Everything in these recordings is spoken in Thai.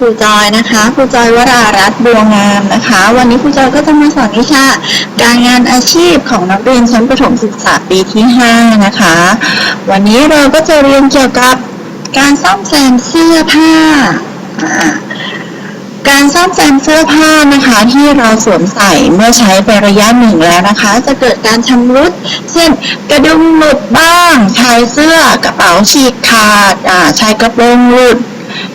ครูจอยนะคะครูจอยวรารัตน์บัวงามนะคะ วันนี้ครูจอยก็จะมาสอนวิชาการงานอาชีพของนักเรียนชั้นประถมศึกษาปีที่ 5 นะคะ วันนี้เราก็จะเรียนเกี่ยวกับการซ่อมแซมเสื้อผ้า การซ่อมแซมเสื้อผ้านะคะที่เราสวมใส่เมื่อใช้ไประยะหนึ่งแล้วนะคะ จะเกิดการชำรุด เช่นกระดุมหลุดบ้างชายเสื้อกระเป๋าฉีกขาดชายกระโปรงหลุด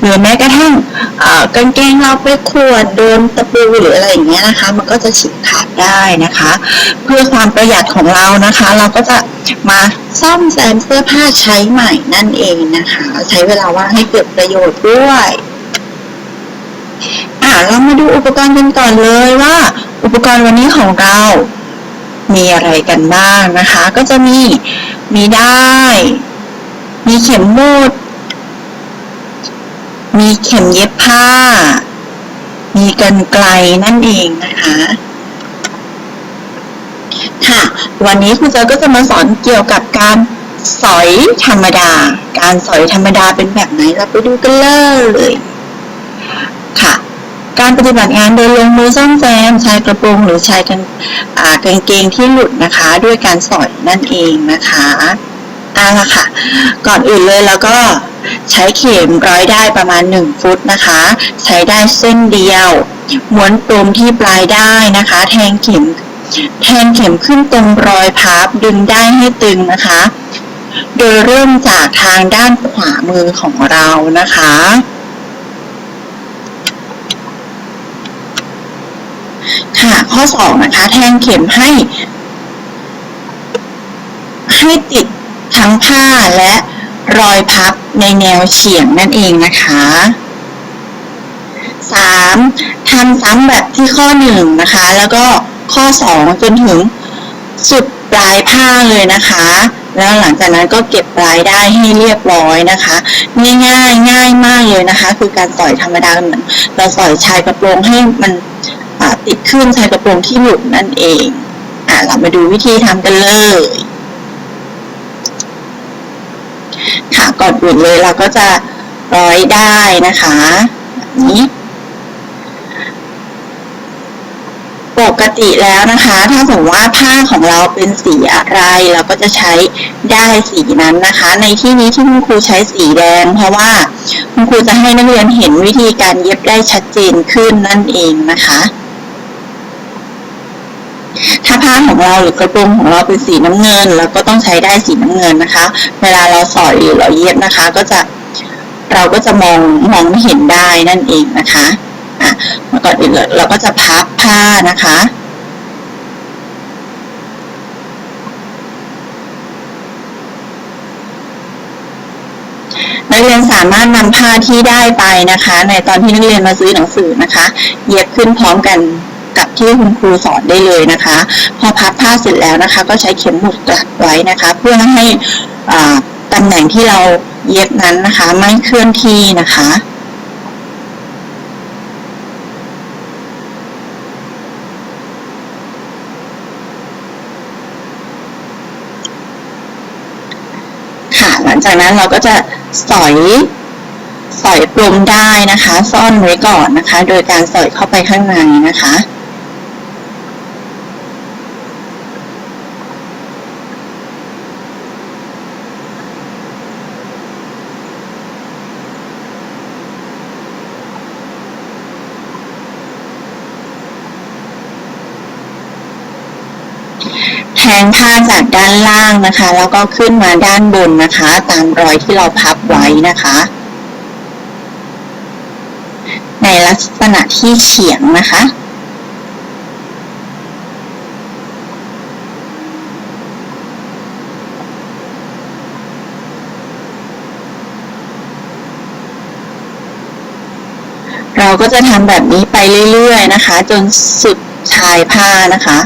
หรือแม้กระทั่งกางเกงเราไปขวดโดนตะปูหรืออะไรอย่างเงี้ยนะคะ มันก็จะฉีกขาดได้นะคะ เพื่อความประหยัดของเรานะคะ เราก็จะมาซ่อมแซมเสื้อผ้าใช้ใหม่นั่นเองนะคะ ใช้เวลาว่างให้เกิดประโยชน์ด้วยอะเรามาดูอุปกรณ์กันก่อนเลยว่า อุปกรณ์วันนี้ของเรามีอะไรกันบ้างนะคะ ก็จะมีมีได้ มีเข็มหมุด มีเข็มเย็บผ้า มีกันไกลนั่นเองนะคะค่ะ วันนี้ครูจอก็จะมาสอนเกี่ยวกับการสอยธรรมดา การสอยธรรมดาเป็นแบบไหนเราไปดูกันเลยค่ะ การปฏิบัติงานโดยลงมือซ่อมแซมชายกระโปรงหรือชายกางอ่ากางเกงที่หลุดนะคะ ด้วยการสอยนั่นเองนะคะ เอาละค่ะ ก่อนอื่นเลยแล้วก็ใช้เข็มร้อยได้ประมาณ 1 ฟุตนะคะ ใช้ได้เส้นเดียว ม้วนปมที่ปลายได้นะคะ แทงเข็ม แทงเข็มขึ้นตรงรอยพับดึงได้ให้ตึงนะคะ โดยเริ่มจากทางด้านขวามือของเรานะคะ ค่ะข้อสองนะคะ แทงเข็มให้ให้ติด ทั้งผ้าและรอยพับในแนวเฉียงนั่นเองนะคะสามทำซ้ำแบบที่ข้อหนึ่งนะคะ แล้วก็ข้อสองจนถึงสุดปลายผ้าเลยนะคะ แล้วหลังจากนั้นก็เก็บปลายได้ให้เรียบร้อยนะคะง่ายๆง่ายมากเลยนะคะ คือการสอยธรรมดาเหมือนเราสอยชายกระโปรงให้มันติดขึ้นชายกระโปรงที่หลุดนั่นเองอ่าเรามาดูวิธีทำกันเลย ค่ะ ก่อนอื่นเลยเราก็จะร้อยได้นะคะนี้ ปกติแล้วนะคะ ถ้าสมมติว่าผ้าของเราเป็นสีอะไร เราก็จะใช้ได้สีนั้นนะคะ ในที่นี้ที่คุณครูใช้สีแดง เพราะว่าคุณครูจะให้นักเรียนเห็นวิธีการเย็บได้ชัดเจนขึ้นนั่นเองนะคะ ผ้าของเราหรือกระโปรงของเราเป็นสีน้ำเงินเราก็ต้องใช้ได้สีน้ำเงินนะคะ เวลาเราสอยหรือเราเย็บนะคะ ก็จะเราก็จะมองมองไม่เห็นได้นั่นเองนะคะอะมาก่อนอื่นเลยเราก็จะพับผ้านะคะนักเรียนสามารถนำผ้าที่ได้ไปนะคะ ในตอนที่นักเรียนมาซื้อหนังสือนะคะ เย็บขึ้นพร้อมกัน กับที่คุณครูสอนได้เลยนะคะ พอพับผ้าเสร็จแล้วนะคะ ก็ใช้เข็มหมุดกลัดไว้นะคะ เพื่อให้ตำแหน่งที่เราเย็บนั้นนะคะ ไม่เคลื่อนที่นะคะค่ะหลังจากนั้นเราก็จะสอยสอยปลมได้นะคะ ซ่อนไว้ก่อนนะคะ โดยการสอยเข้าไปข้างในนะคะ แทงผ้าจากด้านล่างนะคะ แล้วก็ขึ้นมาด้านบนนะคะ ตามรอยที่เราพับไว้นะคะ ในลักษณะที่เฉียงนะคะเราก็จะทำแบบนี้ไปเรื่อยๆนะคะ จนสุดชายผ้านะคะ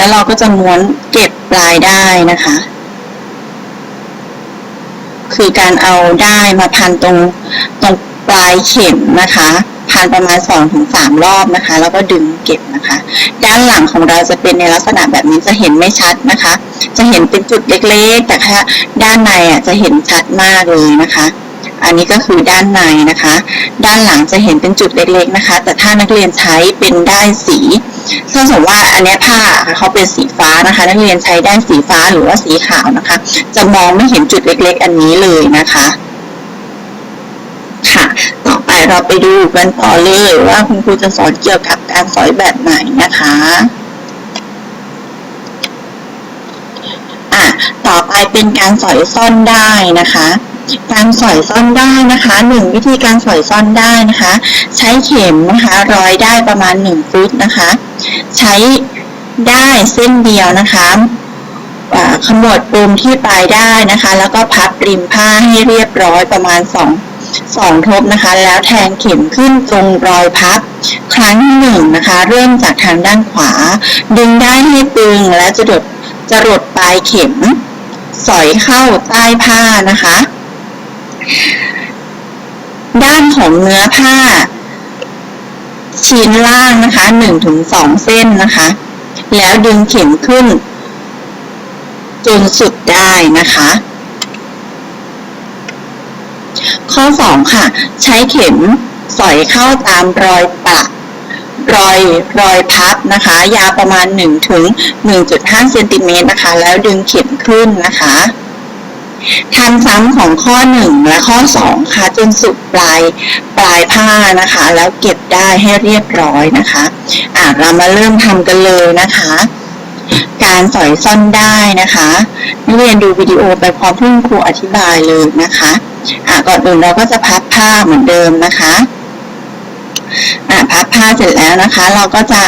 แล้วเราก็จะม้วนเก็บปลายได้นะคะ คือการเอาได้มาพันตรงตรงปลายเข็มนะคะพันประมาณ2อถึงสรอบนะคะ แล้วก็ดึงเก็บนะคะ ด้านหลังของเราจะเป็นในลักษณะแบบนี้จะเห็นไม่ชัดนะคะ จะเห็นเป็นจุดเล็กๆ แต่ถ้าด้านในอะจะเห็นชัดมากเลยนะคะ อันนี้ก็คือด้านในนะคะ ด้านหลังจะเห็นเป็นจุดเล็กๆนะคะ แต่ถ้านักเรียนใช้เป็นด้ายสีถ้าสมมติว่าอันนี้ผ้าเขาเป็นสีฟ้านะคะ นักเรียนใช้ด้านสีฟ้าหรือว่าสีขาวนะคะ จะมองไม่เห็นจุดเล็ก ๆ อันนี้เลยนะคะ ค่ะ ต่อไปเราไปดูกันต่อเลยว่าคุณครูจะสอนเกี่ยวกับการสอยแบบไหนนะคะอะต่อไปเป็นการสอยซ่อนได้นะคะ การสอยซ่อนได้นะคะหนึ่งวิธีการสอยซ่อนได้นะคะ ใช้เข็มนะคะร้อยได้ประมาณหนึ่งฟุตนะคะ ใช้ได้เส้นเดียวนะคะขมวดปมที่ปลายได้นะคะ แล้วก็พับริมผ้าให้เรียบร้อยประมาณสองสองทบนะคะ แล้วแทงเข็มขึ้นตรงรอยพับ ครั้งที่หนึ่งนะคะ เริ่มจากทางด้านขวา ดึงได้ให้ตึงและจะดดจะรดปลายเข็ม สอยเข้าใต้ผ้านะคะ ด้านของเนื้อผ้า ชิ้นล่างนะคะหนึ่งถึงสองเส้นนะคะ แล้วดึงเข็มขึ้น จนสุดได้นะคะ ข้อสองค่ะ ใช้เข็มสอยเข้าตามรอยปะรอยรอยพับนะคะ ยาวประมาณ1ถึง1.5เซนติเมตรนะคะ แล้วดึงเข็มขึ้นนะคะ ทำซ้ำของข้อ 1 และข้อ 2 ค่ะ จนสุดปลายปลายผ้านะคะ แล้วเก็บได้ให้เรียบร้อยนะคะอะเรามาเริ่มทำกันเลยนะคะ การสอยซ่อนได้นะคะนักเรียนดูวิดีโอไปพร้อมที่คุณครูอธิบายเลยนะคะอะก่อนอื่นเราก็จะพับผ้าเหมือนเดิมนะคะอะพับผ้าเสร็จแล้วนะคะ เราก็จะ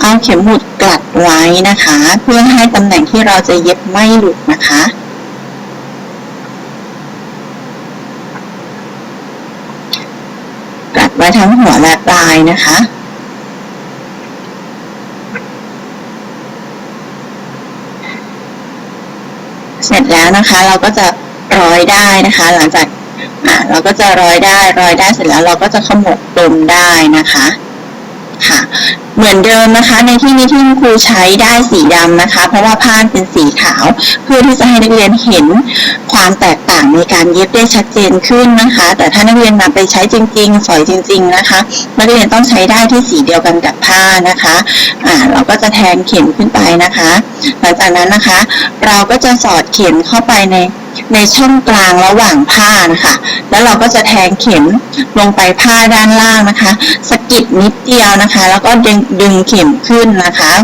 เอาเข็มหมุดกลัดไว้นะคะ เพื่อให้ตำแหน่งที่เราจะเย็บไม่หลุดนะคะ และทั้งหัวและปลายนะคะ เสร็จแล้วนะคะเราก็จะร้อยได้นะคะ หลังจากอ่าเราก็จะร้อยได้ร้อยได้เสร็จแล้วเราก็จะขมวดปมได้นะคะ ค่ะเหมือนเดิมนะคะในที่นี้ที่ครูใช้ได้สีดำนะคะ เพราะว่าผ้าเป็นสีขาว เพื่อที่จะให้นักเรียนเห็นความแตกต่างในการเย็บได้ชัดเจนขึ้นนะคะ แต่ถ้านักเรียนนำไปใช้จริง ๆ สอยจริง ๆนะคะ นักเรียนต้องใช้ได้ที่สีเดียวกันกับผ้านะคะอ่าเราก็จะแทงเข็มขึ้นไปนะคะ หลังจากนั้นนะคะ เราก็จะสอดเข็มเข้าไปใน ในช่องกลางระหว่างผ้านะคะ แล้วเราก็จะแทงเข็มลงไปผ้าด้านล่างนะคะสกิดนิดเดียวนะคะ แล้วก็ดึงดึงเข็มขึ้นนะคะ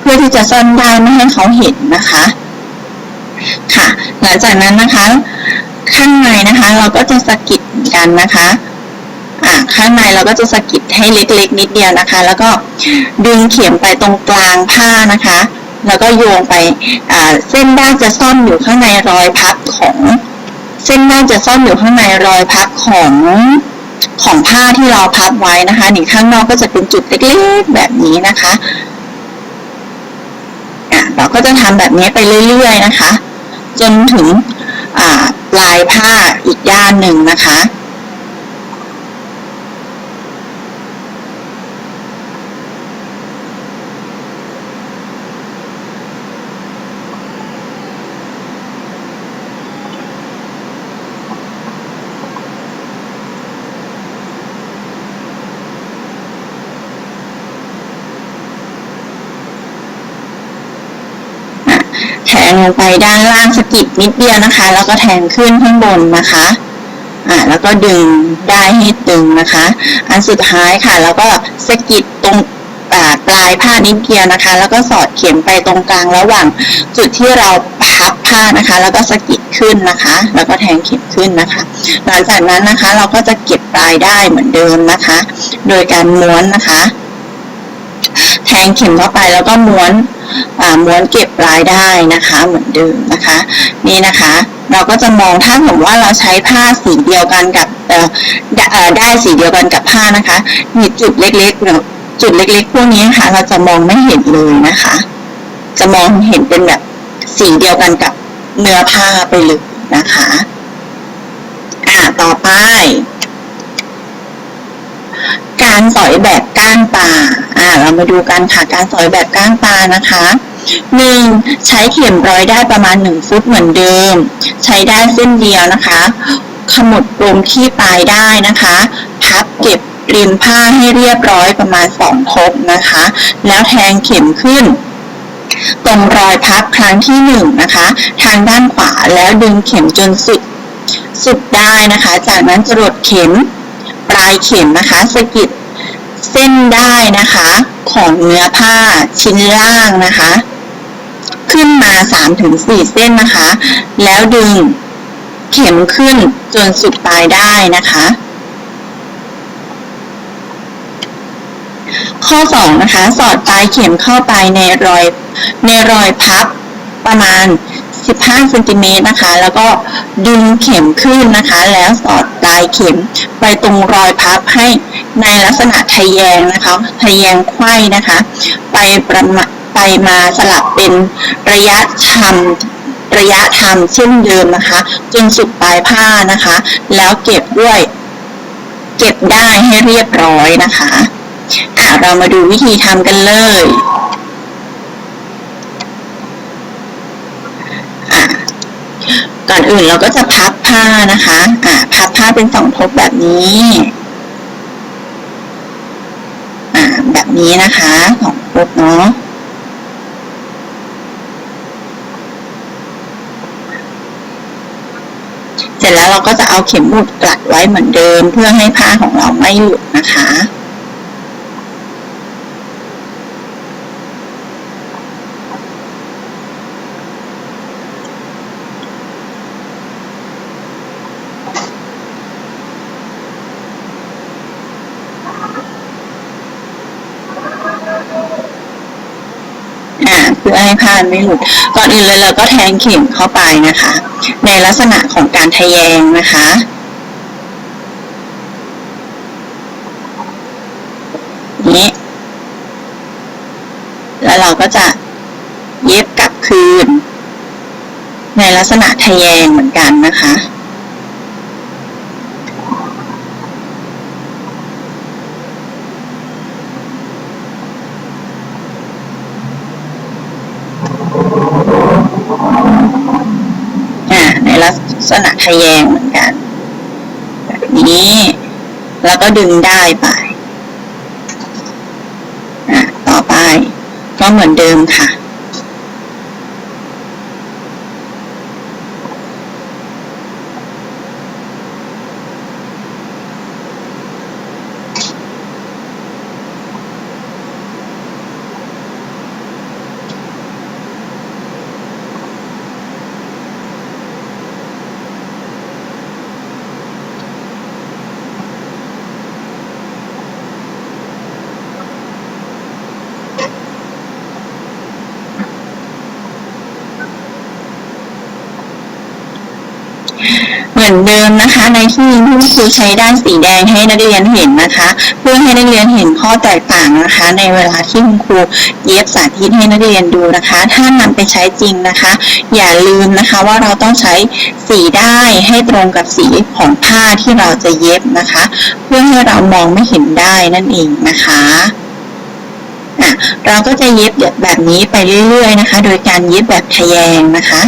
เพื่อที่จะซ่อนได้ไม่ให้เขาเห็นนะคะ ค่ะ หลังจากนั้นนะคะ ข้างในนะคะ เราก็จะสกิดกันนะคะอ่าข้างในเราก็จะสกิดให้เล็กๆ นิดเดียวนะคะ แล้วก็ดึงเข็มไปตรงกลางผ้านะคะ แล้วก็โยงไปเส้นด้านจะซ่อนอยู่ข้างในรอยพับของ เส้นด้านจะซ่อนอยู่ข้างในรอยพับของของผ้าที่เราพับไว้นะคะหนีข้างนอกก็จะเป็นจุดเล็กๆแบบนี้นะคะเราก็จะทำแบบนี้ไปเรื่อยๆนะคะ จนถึงปลายผ้าอีกด้านหนึ่งนะคะ แท งลงไปด้านล่างสกิดนิดเดียวนะคะ แล้วก็แทงขึ้นข้างบนนะคะอ่าแล้วก็ดึงได้ให้ตึงนะคะ อันสุดท้ายค่ะ แล้วก็สกิดตรงอ่าปลายผ้านิดเดียวนะคะ แล้วก็สอดเข็มไปตรงกลางระหว่างจุดที่เราพับผ้านะคะ แล้วก็สกิดขึ้นนะคะ แล้วก็แทงเข็มขึ้นนะคะ หลังจากนั้นนะคะเราก็จะเก็บปลายได้เหมือนเดิมนะคะ โดยการม้วนนะคะ แทงเข็มเข้าไปแล้วก็ม้วน ม้วนเก็บปลายได้นะคะเหมือนเดิมนะคะ นี่นะคะ เราก็จะมองถ้าสมมติว่าเราใช้ผ้าสีเดียวกันกับได้สีเดียวกันกับผ้านะคะมีจุดเล็กๆเนอจุดเล็กๆพวกนี้นะคะเราจะมองไม่เห็นเลยนะคะ จะมองเห็นเป็นแบบสีเดียวกันกับเนื้อผ้าไปเลยนะคะ อ่าต่อไป การสอยแบบก้างปลาอ่า เรามาดูกันค่ะ การสอยแบบก้างปลานะคะหนึ่งใช้เข็มร้อยได้ประมาณหนึ่งฟุตเหมือนเดิม ใช้ได้เส้นเดียวนะคะ ขมวดปมที่ปลายได้นะคะ พับเก็บริมผ้าให้เรียบร้อยประมาณสองทบนะคะ แล้วแทงเข็มขึ้น ตรงรอยพับครั้งที่หนึ่งนะคะ ทางด้านขวาแล้วดึงเข็มจนสุดสุดได้นะคะ จากนั้นจรดเข็ม ปลายเข็มนะคะสะกิด เส้นได้นะคะ ของเนื้อผ้าชิ้นล่างนะคะ ขึ้นมา3-4เส้นนะคะ แล้วดึงเข็มขึ้นจนสุดปลายได้นะคะ ข้อ2นะคะ สอดปลายเข็มเข้าไปในรอยในรอยพับประมาณ 15เซนติเมตรนะคะ แล้วก็ดึงเข็มขึ้นนะคะ แล้วสอดปลายเข็มไปตรงรอยพับให้ ในลักษณะทะแยงนะคะทะแยงไข้นะคะ ไปประมาไปมาสลับเป็นระยะทำระยะทำเช่นเดิมนะคะ จนสุดปลายผ้านะคะ แล้วเก็บด้วย เก็บได้ให้เรียบร้อยนะคะอะเรามาดูวิธีทำกันเลยอะก่อนอื่นเราก็จะพับผ้านะคะ อะ พับผ้าเป็นสองทบแบบนี้ แบบนี้นะคะของทบเนาะเสร็จแล้วเราก็จะเอาเข็มหมุดกลัดไว้เหมือนเดิมเพื่อให้ผ้าของเราไม่หลุดนะคะ อ่าเพื่อให้ผ้าไม่หลุดก่อนอื่นเลยเราก็แทงเข็มเข้าไปนะคะ ในลักษณะของการทะแยงนะคะนี้แล้วเราก็จะเย็บกลับคืน ในลักษณะทะแยงเหมือนกันนะคะ อ่าในลัก ษณะทะแยงเหมือนกัน แบบนี้ แล้วก็ดึงได้ไปอ่าต่อไป ก็เหมือนเดิมค่ะ เหมือนเดิ ที่นี้ที่ครูใช้ด้านสีแดงให้นักเรียนเห็นนะคะ เพื่อให้นักเรียนเห็นข้อแตกต่างนะคะ ในเวลาที่คุณครูเย็บสาธิตให้นักเรียนดูนะคะ ถ้านำไปใช้จริงนะคะ อย่าลืมนะคะว่าเราต้องใช้สีได้ให้ตรงกับสีของผ้าที่เราจะเย็บนะคะ เพื่อให้เรามองไม่เห็นได้นั่นเองนะคะอะเราก็จะเย็บแบบนี้ไปเรื่อยๆนะคะ โดยการเย็บแบบทะแยงนะคะ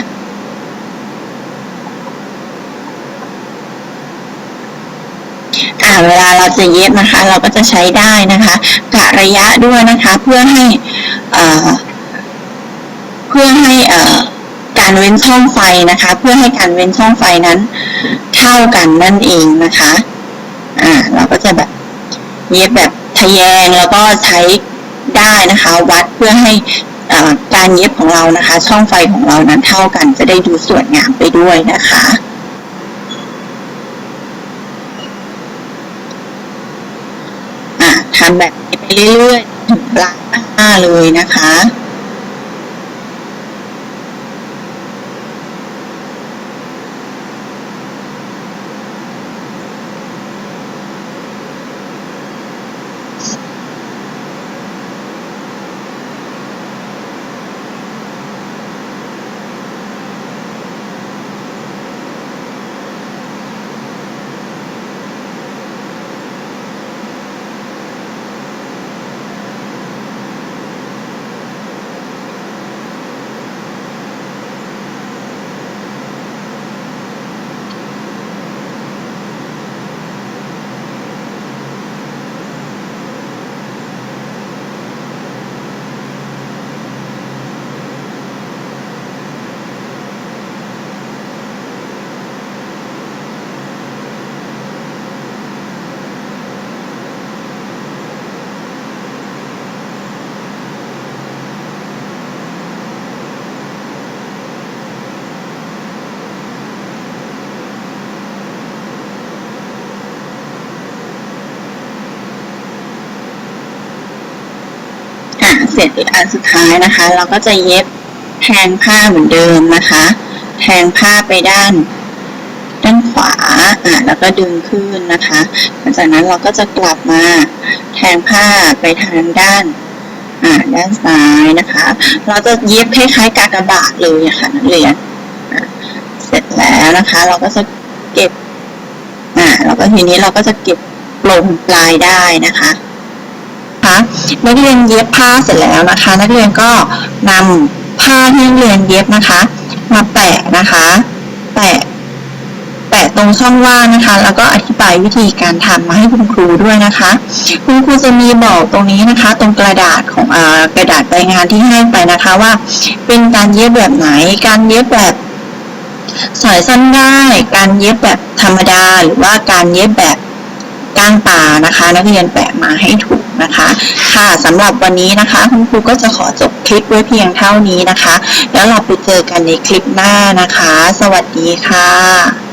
อ่า เวลาเราจะเย็บนะคะ เราก็จะใช้ได้นะคะกะระยะด้วยนะคะเพื่อให้เพื่อให้การเว้นช่องไฟนะคะ เพื่อให้การเว้นช่องไฟนั้น เท่ากันนั่นเองนะคะอ่าเราก็จะแบบเย็บแบบทะแยงแล้วก็ใช้ได้นะคะ วัดเพื่อให้การเย็บของเรานะคะ ช่องไฟของเรานั้นเท่ากันจะได้ดูสวยงามไปด้วยนะคะ อะ ทำแบบนี้ไปเรื่อยๆถึงปลายผ้าเลยนะคะ เสร็จอันสุดท้ายนะคะ เราก็จะเย็บแทงผ้าเหมือนเดิมนะคะ แทงผ้าไปด้านด้านขวาอะแล้วก็ดึงขึ้นนะคะหลังจากนั้นเราก็จะกลับมาแทงผ้าไปทางด้านอ่าด้านซ้ายนะคะ เราจะเย็บคล้ายๆกากบาทเลยะค่ะนักเรียนเสร็จแล้วนะคะ เราก็จะเก็บอ่าแล้วก็ทีนี้เราก็จะเก็บลงปลายได้นะคะ คะ นักเรียนเย็บผ้าเสร็จแล้วนะคะ นักเรียนก็นำผ้าที่นักเรียนเย็บนะคะ มาแปะนะคะ แปะ แปะตรงช่องว่างนะคะ แล้วก็อธิบายวิธีการทำมาให้คุณครูด้วยนะคะ คุณครูจะมีบอกตรงนี้นะคะ ตรงกระดาษของอกระดาษใบงานที่ให้ไปนะคะว่า เป็นการเย็บแบบไหน การเย็บแบบสายสั้นได้ การเย็บแบบธรรมดา หรือว่าการเย็บแบบก้างปลานะคะ นักเรียนแปะมาให้ถูก นะคะ ค่ะสำหรับวันนี้นะคะ คุณครูก็จะขอจบคลิปไว้เพียงเท่านี้นะคะ แล้วเราไปเจอกันในคลิปหน้านะคะ สวัสดีค่ะ